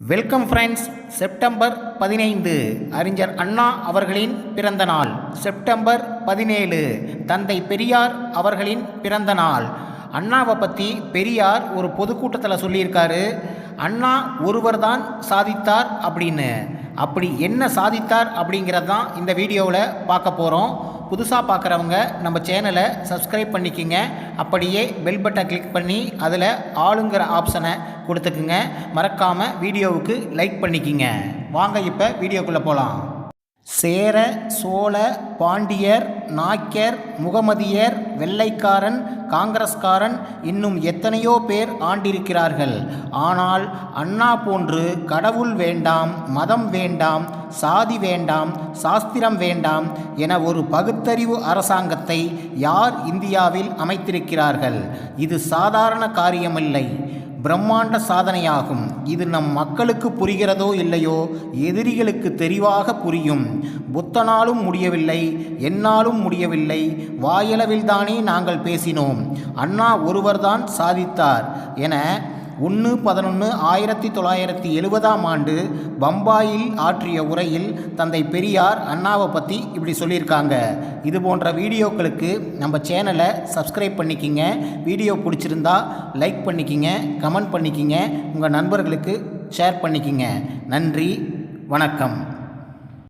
Welcome friends September பதினைந்து. அறிஞர் அண்ணா அவர்களின் பிறந்த நாள். செப்டம்பர் பதினேழு. தந்தை பெரியார் அவர்களின் பிறந்த நாள். அண்ணாவை பற்றி பெரியார் ஒரு பொதுக்கூட்டத்தில் சொல்லியிருக்காரு. அண்ணா ஒருவர் தான் சாதித்தார் அப்படின்னு. அப்படி என்ன சாதித்தார் அப்படிங்கிறது தான் இந்த வீடியோவில் பார்க்க போகிறோம் புதுசாக பார்க்குறவங்க நம்ம சேனலை சப்ஸ்கிரைப் பண்ணிக்கிங்க. அப்படியே பெல் பட்டன் கிளிக் பண்ணி அதில் ஆளுங்கிற ஆப்ஷனை கொடுத்துக்குங்க. மறக்காமல் வீடியோவுக்கு லைக் பண்ணிக்கிங்க. வாங்க இப்போ வீடியோக்குள்ளே போகலாம் சேர சோழ பாண்டியர் நாயக்கர் முகமதியர் வெள்ளைக்காரன் காங்கிரஸ்காரன் இன்னும் எத்தனையோ பேர் ஆண்டிருக்கிறார்கள். ஆனால் அண்ணா போன்று கடவுள் வேண்டாம் மதம் வேண்டாம் சாதி வேண்டாம் சாஸ்திரம் வேண்டாம் என ஒரு பகுத்தறிவு அரசாங்கத்தை யார் இந்தியாவில் அமைத்திருக்கிறார்கள்? இது சாதாரண காரியமில்லை. பிரம்மாண்ட சாதனையாகும். இது நம் மக்களுக்கு புரிகிறதோ இல்லையோ எதிரிகளுக்கு தெரிவாக புரியும். புத்தனாலும் முடியவில்லை என்னாலும் முடியவில்லை. வாயளவில்தானே நாங்கள் பேசினோம். அண்ணா ஒருவர்தான் சாதித்தார். என ஒன்று பதினொன்று ஆயிரத்தி தொள்ளாயிரத்தி எழுபதாம் ஆண்டு பம்பாயில் ஆற்றிய உரையில் தந்தை பெரியார் அண்ணாவை பற்றி இப்படி சொல்லியிருக்காங்க. இது போன்ற வீடியோக்களுக்கு நம்ம சேனலை சப்ஸ்கிரைப் பண்ணிக்கிங்க. வீடியோ பிடிச்சிருந்தா லைக் பண்ணிக்கிங்க கமெண்ட் பண்ணிக்கிங்க. உங்கள் நண்பர்களுக்கு ஷேர் பண்ணிக்கிங்க. நன்றி வணக்கம்.